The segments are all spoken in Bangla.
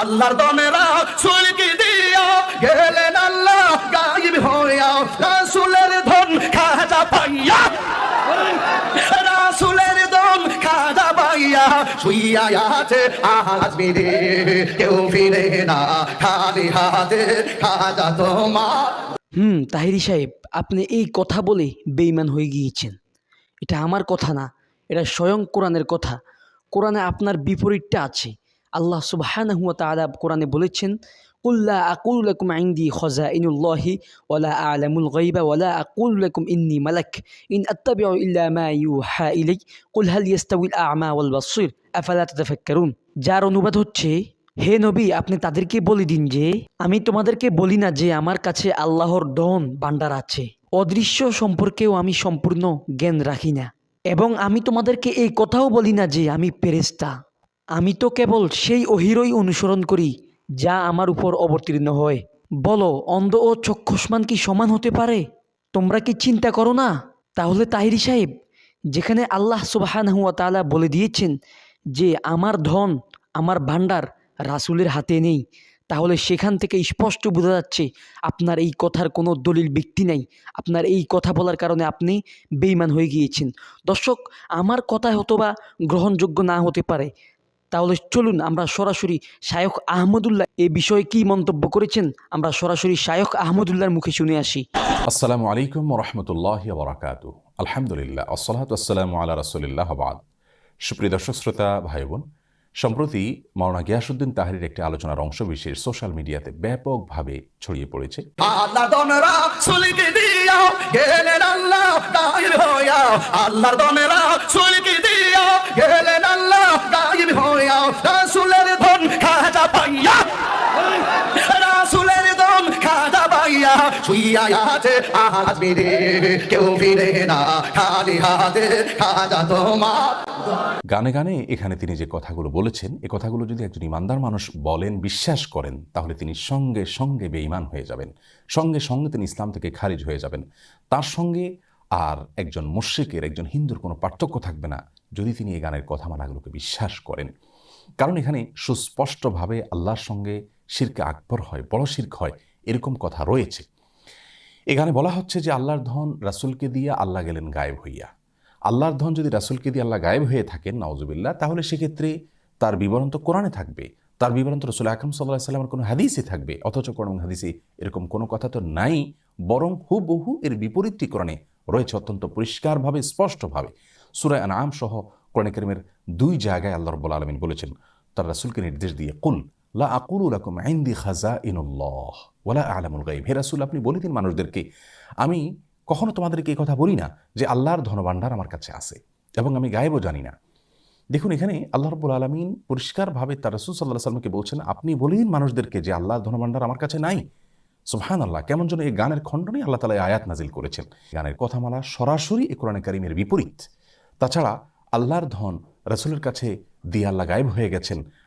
আল্লাহর দিয়া গেলেন আল্লাহ হইয়া। রাসূলের ধন খাজা পাইয়া। রাসূলের ধন খাজা পাইয়া শুইয়া আছে মেরে কেউ ফিরে না, খালি হাতে খাজা তোমার। হুম, তাহিরি সাহেব, আপনি এই কথা বলে বেইমান হয়ে গিয়েছেন। এটা আমার কথা না এটা স্বয়ং কোরআনের কথা। কোরআনে আপনার বিপরীতটা আছে। আল্লাহ সুবহানাহু ওয়া তাআলা কোরআনে বলেছেন কুল্লা আকুল লাকুম ইনদি খাযাইনুল্লাহি ওলা আ'লামুল গায়বা ওয়ালা আকুল লাকুম ইন্নী মালাক। ইন আত্তাবিউ ইল্লা মা ইউহা ইলাই কুল হাল ইয়াস্তাউিল আ'মা ওয়াল বাসীর। আফালা তাতাফাক্কারুন? যার অনুবাদ হচ্ছে, হে নবী, আপনি তাদেরকে বলে দিন যে, আমি তোমাদেরকে বলি না যে, আমার কাছে আল্লাহর ডন ভাণ্ডার আছে। অদৃশ্য সম্পর্কেও আমি সম্পূর্ণ জ্ঞান রাখি না। এবং আমি তোমাদেরকে এই কথাও বলি না যে আমি পেরেস্তা আমি তো কেবল সেই অহিরই অনুসরণ করি, যা আমার উপর অবতীর্ণ হয়। বলো, অন্ধ ও চক্ষুষ্মান কি সমান হতে পারে? তোমরা কি চিন্তা করো না? তাহলে তাহিরি সাহেব, যেখানে আল্লাহ সুবাহানহু তাআলা বলে দিয়েছেন যে, আমার ধন, আমার ভাণ্ডার রাসুলের হাতে নেই। তাহলে সেখান থেকে স্পষ্ট বোঝা যাচ্ছে, আপনার এই কথার কোনো দলিল ব্যক্তি নাই। আপনার এই কথা বলার কারণে আপনি বেইমান হয়ে গিয়েছেন। দর্শক, আমার কথা হয়তো বা গ্রহণযোগ্য না হতে পারে। তাহলে চলুন, আমরা সরাসরি শায়ক আহমদুল্লাহ এ বিষয়ে কী মন্তব্য করেছেন? আমরা সরাসরি শায়ক আহমদুল্লাহর মুখে শুনে আসি। আসসালামু আলাইকুম রহমতুল্লাহ বরাকাতু আলহামদুলিল্লাহ আসসালামু আল্লাহ রসুলিল্লাহ সুপ্রিয় দর্শক, শ্রোতা ভাই বোন সম্প্রতি মাওনা গিয়াসুদ্দিন তাহারির একটি আলোচনার অংশ বিশেষ সোশ্যাল মিডিয়াতে ব্যাপকভাবে ছড়িয়ে পড়েছে। আল্লাহ শুইয়া আছে আজ মেরে কেউ ফিরে না। খালি হাতে খাজা তোমার। গানে গানে এখানে তিনি যে কথাগুলো বলেছেন, এ কথাগুলো যদি একজন ইমানদার মানুষ বলেন, বিশ্বাস করেন, তাহলে তিনি সঙ্গে সঙ্গে বেঈমান হয়ে যাবেন। সঙ্গে সঙ্গে তিনি ইসলাম থেকে খারিজ হয়ে যাবেন। তার সঙ্গে আর একজন মুশ্রিকের, একজন হিন্দুর কোনো পার্থক্য থাকবে না, যদি তিনি এই গানের কথামালাগুলোকে বিশ্বাস করেন। কারণ এখানে সুস্পষ্টভাবে আল্লাহর সঙ্গে শিরকে আকবর হয়, বড় শির্ক হয়, এরকম কথা রয়েছে। এখানে বলা হচ্ছে যে আল্লাহর ধন রাসূলকে দিয়ে আল্লাহ গেলেন গায়েব হইয়া। আল্লাহর ধন যদি রাসূলকে দিয়ে আল্লাহ গায়েব হয়ে থাকেন নওজুবিল্লাহ তাহলে সেক্ষেত্রে তার বিবরণ তো কোরআনে থাকবে। তার বিবরণ তো রসুল আকরম সাল্লাহ সাল্লামের কোনো হাদিসে থাকবে। অথচ কোরআন হাদিসে এরকম কোনো কথা তো নাই, বরং হুবহু এর বিপরীতটি কোরআনে রয়েছে অত্যন্ত পরিষ্কারভাবে, স্পষ্টভাবে। সুরায় আনাম সহ কোরআন করিমের দুই জায়গায় আল্লাহ রব্বুল আলমিন বলেছেন, তার রাসূলকে নির্দেশ দিয়ে, কুল লা আকুলু লাকুম আইন্দি খাজা ইনুল্লাহ ওয়ালা আলামুল গাইব হে রাসূল, আপনি বলে দিন মানুষদেরকে, আমি কখনো তোমাদেরকে এই কথা বলি না যে আল্লাহর ধনভাণ্ডার আমার কাছে আছে এবং আমি গায়েবও জানি না। দেখুন, এখানে আল্লাহ রব্বুল আলমিন পরিষ্কারভাবে তার রসুল সাল্লাহ সাল্লামকে বলছেন, আপনি বলে দিন মানুষদেরকে যে আল্লাহর ধনভাণ্ডার আমার কাছে নাই। সুবহান আল্লাহ কেমন যেন এই গানের খণ্ডনে আল্লাহ তালা আয়াত নাজিল করেছেন। গানের কথামালা সরাসরি এ কোরআনে কারিমের বিপরীত। তাছাড়া আল্লাহর ধন রাসূলের কাছে দিয়ে আল্লাহ গায়েব হয়ে গেছেন।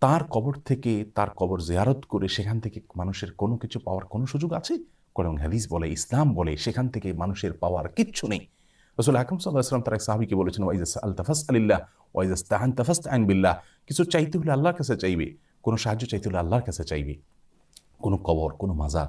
তার কবর থেকে, তার কবর জেয়ারত করে সেখান থেকে মানুষের কোনো কিছু পাওয়ার কোনো সুযোগ আছে? কোরআন হাদিস বলে, ইসলাম বলে, সেখান থেকে মানুষের পাওয়ার কিচ্ছু নেই। রসুল আকরম সাল্লাহাম তার এক সাহাবিকে বলেছেন ওয়াইজাস আল তাফাস আলিল্লাহ ওয়াইজাস তাহান তাফাস আইন বিল্লাহ। কিছু চাইতে হলে আল্লাহর কাছে চাইবে, কোনো সাহায্য চাইতে হলে আল্লাহর কাছে চাইবে। কোনো কবর, কোনো মাজার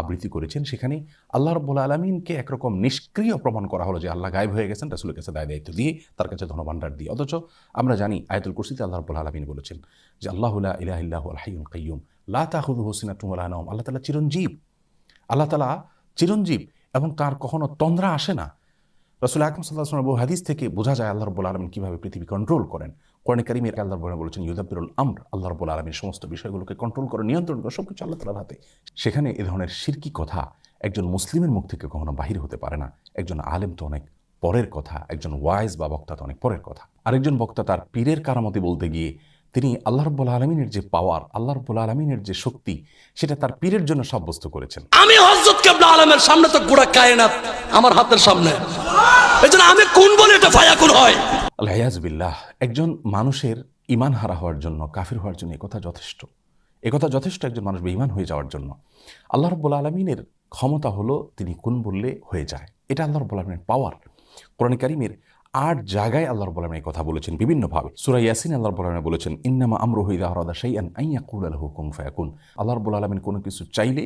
আবৃত্তি করেছেন। সেখানে আল্লাহ রব্বুল আলমিনকে একরকম নিষ্ক্রিয় প্রমাণ করা হলো যে আল্লাহ গায়েব হয়ে গেছেন, রাসুলের কাছে দায় দায়িত্ব দিয়ে তার কাছে ধনভাণ্ডার দিয়ে। অথচ আমরা জানি আয়তুল কুরসিতে আল্লাহ রব্বুল আলমিন বলেছেন যে, আল্লাহ ইলাহ আলহাইম কাইয়ুম, লা তাহুদ হোসিনা আল্লাহ তালা চিরঞ্জীব। আল্লাহ তালা চিরঞ্জীব এবং তার কখনো তন্দ্রা আসে না। রসুল আকরম সাল্লাহ হাদিস থেকে বোঝা যায় আল্লাহ রব্বুল আলমিন কীভাবে পৃথিবী কন্ট্রোল করেন। কোরআন কারিমের আল্লাহ বলেছেন ইউদাবিরুল আমর আল্লাহ রব্বুল আলমীর সমস্ত বিষয়গুলোকে কন্ট্রোল করে, নিয়ন্ত্রণ করে সব কিছু আল্লাহ তালার হাতে। সেখানে এ ধরনের সিরকি কথা একজন মুসলিমের মুখ থেকে কখনো বাহির হতে পারে না। একজন আলেম তো অনেক পরের কথা, একজন ওয়াইজ বা বক্তা তো অনেক পরের কথা। আরেকজন বক্তা তার পীরের কারামতি বলতে গিয়ে তিনি আল্লাহ রব্বুল আলমিনের যে পাওয়ার আল্লাহ রব্বুল আলমিনের যে শক্তি, সেটা তার পীরের জন্য সাব্যস্ত করেছেন। আমি হজরত কেবলা আলমের সামনে তো গোড়া কায়নাত আমার হাতের সামনে। এই আমি কোন বলে এটা ফায়া হয়? আলহায়াজবিল্লাহ একজন মানুষের ইমান হারা হওয়ার জন্য, কাফির হওয়ার জন্য একথা যথেষ্ট। একথা যথেষ্ট একজন মানুষ বেঈমান হয়ে যাওয়ার জন্য। আল্লাহ রব্বুল আলমিনের ক্ষমতা হলো তিনি কোন বললে হয়ে যায়। এটা আল্লাহ রব্বুল আলমিনের পাওয়ার কোরআন কারিমের আট জায়গায় আল্লাহ রব্বুল আলমিন কথা বলেছেন বিভিন্নভাবে। সুরা ইয়াসিন আল্লাহ রব্বুল আলমিন বলেছেন, ইন্নামা আমরু হইদা হরদা শাইআন আইয়া কুল আলহু কুং ফায়াকুন। আল্লাহ রব্বুল আলমিন কোনো কিছু চাইলে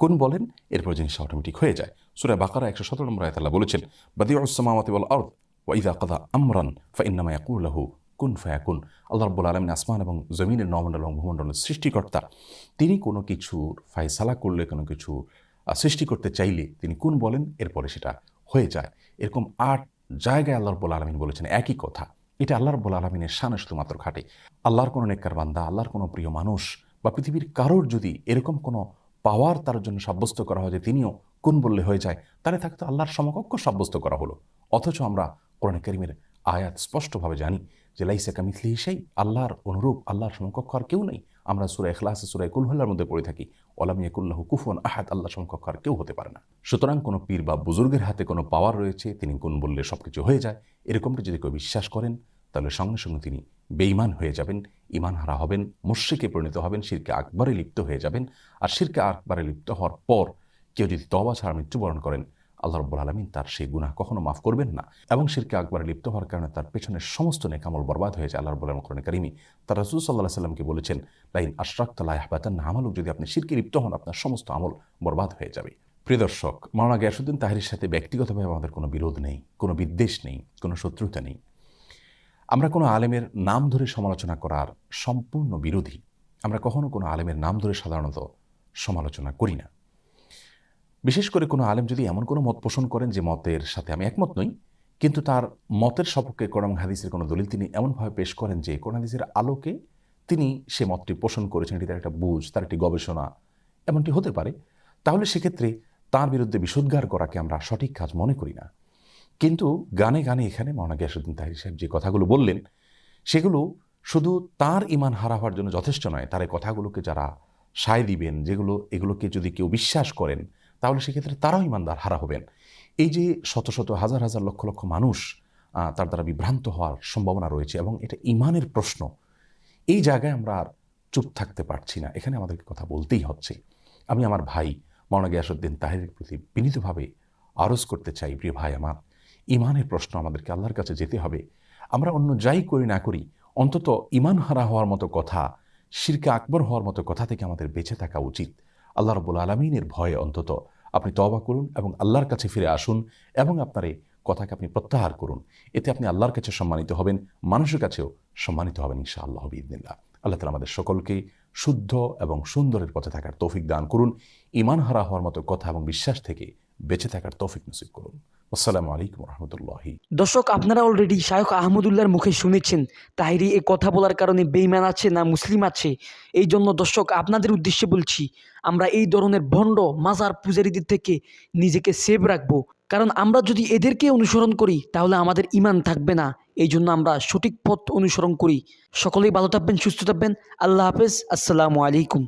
কোন বলেন, এরপর জিনিসটা অটোমেটিক হয়ে যায়। সুরা বাকারা একশো সতেরো নম্বর আয়াত আল্লাহ বলেছেন বাদি ওয়াল আরদ। ওয়াইদা কাদা আমরান ফাইন্নামা ইয়াকুল্লাহু কুন ফায়াকুন আল্লাহ রব্বুল আলমিন আসমান এবং জমিনের নমণ্ডল এবং ভূমণ্ডলের সৃষ্টিকর্তা। তিনি কোনো কিছুর ফায়সালা করলে, কোনো কিছু সৃষ্টি করতে চাইলে তিনি কোন বলেন? এরপরে সেটা হয়ে যায়। এরকম আট জায়গায় আল্লাহ রব্বুল আলমিন বলেছেন একই কথা। এটা আল্লাহ রব্বুল আলমিনের শানে শুধুমাত্র খাটে। আল্লাহর কোনো নেককার বান্দা, আল্লাহর কোনো প্রিয় মানুষ বা পৃথিবীর কারোর যদি এরকম কোনো পাওয়ার তার জন্য সাব্যস্ত করা হয় যে তিনিও কোন বললে হয়ে যায়, তাহলে থাকতে আল্লাহর সমকক্ষ সাব্যস্ত করা হলো। অথচ আমরা কোরআন করিমের আয়াত স্পষ্টভাবে জানি যে, লাইসা কামিথলি সেই আল্লাহর অনুরূপ, আল্লাহর সমকক্ষ আর কেউ নেই। আমরা সুরা এখলাস সুরা কুলহল্লার মধ্যে পড়ে থাকি। ওলামিয়াকুল্লাহ কুফুন আহাদ আল্লাহ সমকক্ষ আর কেউ হতে পারে না। সুতরাং কোনো পীর বা বুজুর্গের হাতে কোনো পাওয়ার রয়েছে, তিনি কোন বললে সব কিছু হয়ে যায়। এরকমটা যদি কেউ বিশ্বাস করেন, তাহলে সঙ্গে সঙ্গে তিনি বেঈমান হয়ে যাবেন ইমান হারা হবেন মুর্শিকে পরিণত হবেন, শিরকে আকবরে লিপ্ত হয়ে যাবেন। আর শিরকে আকবরে লিপ্ত হওয়ার পর কেউ যদি তবা ছাড়া মৃত্যুবরণ করেন আল্লাহ রব্বুল আলমিন তার সেই গুনাহ কখনো মাফ করবেন না এবং শিরকে আকবরে লিপ্ত হওয়ার কারণে তার পেছনের সমস্ত নেকামল বরবাদ হয়ে যায় আল্লাহ রব্বুল আলম কোরআন কারিমি। তার রসুল সাল্লাহ সাল্লামকে বলেছেন, লাইন আশরাক তাল্লাহ আহবাতান আমালুক যদি আপনি শিরকে লিপ্ত হন, আপনার সমস্ত আমল বরবাদ হয়ে যাবে। প্রিয় দর্শক মাওলানা গিয়াসুদ্দিন তাহিরের সাথে ব্যক্তিগতভাবে আমাদের কোনো বিরোধ নেই, কোনো বিদ্বেষ নেই, কোনো শত্রুতা নেই। আমরা কোনো আলেমের নাম ধরে সমালোচনা করার সম্পূর্ণ বিরোধী। আমরা কখনো কোনো আলেমের নাম ধরে সাধারণত সমালোচনা করি না। বিশেষ করে কোনো আলেম যদি এমন কোনো মত পোষণ করেন যে মতের সাথে আমি একমত নই, কিন্তু তার মতের সপক্ষে কোরআন হাদিসের কোনো দলিল তিনি এমনভাবে পেশ করেন যে কোরআন হাদিসের আলোকে তিনি সে মতটি পোষণ করেছেন, এটি তার একটা বুঝ, তার একটি গবেষণা, এমনটি হতে পারে। তাহলে সেক্ষেত্রে তার বিরুদ্ধে বিশুদ্ধার করাকে আমরা সঠিক কাজ মনে করি না। কিন্তু গানে গানে এখানে মৌনা গিয়াসুদ্দিন তাহির সাহেব যে কথাগুলো বললেন, সেগুলো শুধু তার ইমান হারা হওয়ার জন্য যথেষ্ট নয়, তার এই কথাগুলোকে যারা সায় দিবেন, যেগুলো, এগুলোকে যদি কেউ বিশ্বাস করেন তাহলে সেক্ষেত্রে তারাও ইমানদার, হারা হবেন। এই যে শত শত, হাজার হাজার, লক্ষ লক্ষ মানুষ তার দ্বারা বিভ্রান্ত হওয়ার সম্ভাবনা রয়েছে এবং এটা ইমানের প্রশ্ন। এই জায়গায় আমরা আর চুপ থাকতে পারছি না। এখানে আমাদেরকে কথা বলতেই হচ্ছে। আমি আমার ভাই মৌলানা গিয়াসুদ্দিন তাহিরের প্রতি বিনীতভাবে আরজ করতে চাই, প্রিয় ভাই আমার। ইমানের প্রশ্ন আমাদেরকে আল্লাহর কাছে যেতে হবে। আমরা অন্য যাই করি না করি, অন্তত ইমান হারা হওয়ার মতো কথা, শিরকে আকবর হওয়ার মতো কথা থেকে আমাদের বেঁচে থাকা উচিত। আল্লাহ রবুল আলমিনের ভয়ে অন্তত আপনি তবা করুন এবং আল্লাহর কাছে ফিরে আসুন এবং আপনার এই কথাকে আপনি প্রত্যাহার করুন। এতে আপনি আল্লাহর কাছে সম্মানিত হবেন, মানুষের কাছেও সম্মানিত হবেন ইনশা আল্লাহ ইদিনিল্লা আল্লাহ তালা আমাদের সকলকে শুদ্ধ এবং সুন্দরের পথে থাকার তৌফিক দান করুন ইমান হারা হওয়ার মতো কথা এবং বিশ্বাস থেকে বেঁচে থাকার তৌফিক নসিব করুন। আসসালামু আলাইকুম দর্শক, আপনারা অলরেডি শায়খ আহমদুল্লাহর মুখে শুনেছেন, তাহিরি এই কথা বলার কারণে বেইমান আছে না মুসলিম আছে? এই জন্য দর্শক, আপনাদের উদ্দেশ্যে বলছি, আমরা এই ধরনের ভণ্ড মাজার পূজারীদের থেকে নিজেকে সেভ রাখব। কারণ আমরা যদি এদেরকে অনুসরণ করি, তাহলে আমাদের ইমান থাকবে না। এই জন্য আমরা সঠিক পথ অনুসরণ করি। সকলেই ভালো থাকবেন, সুস্থ থাকবেন। আল্লাহ হাফেজ। আসসালামু আলাইকুম।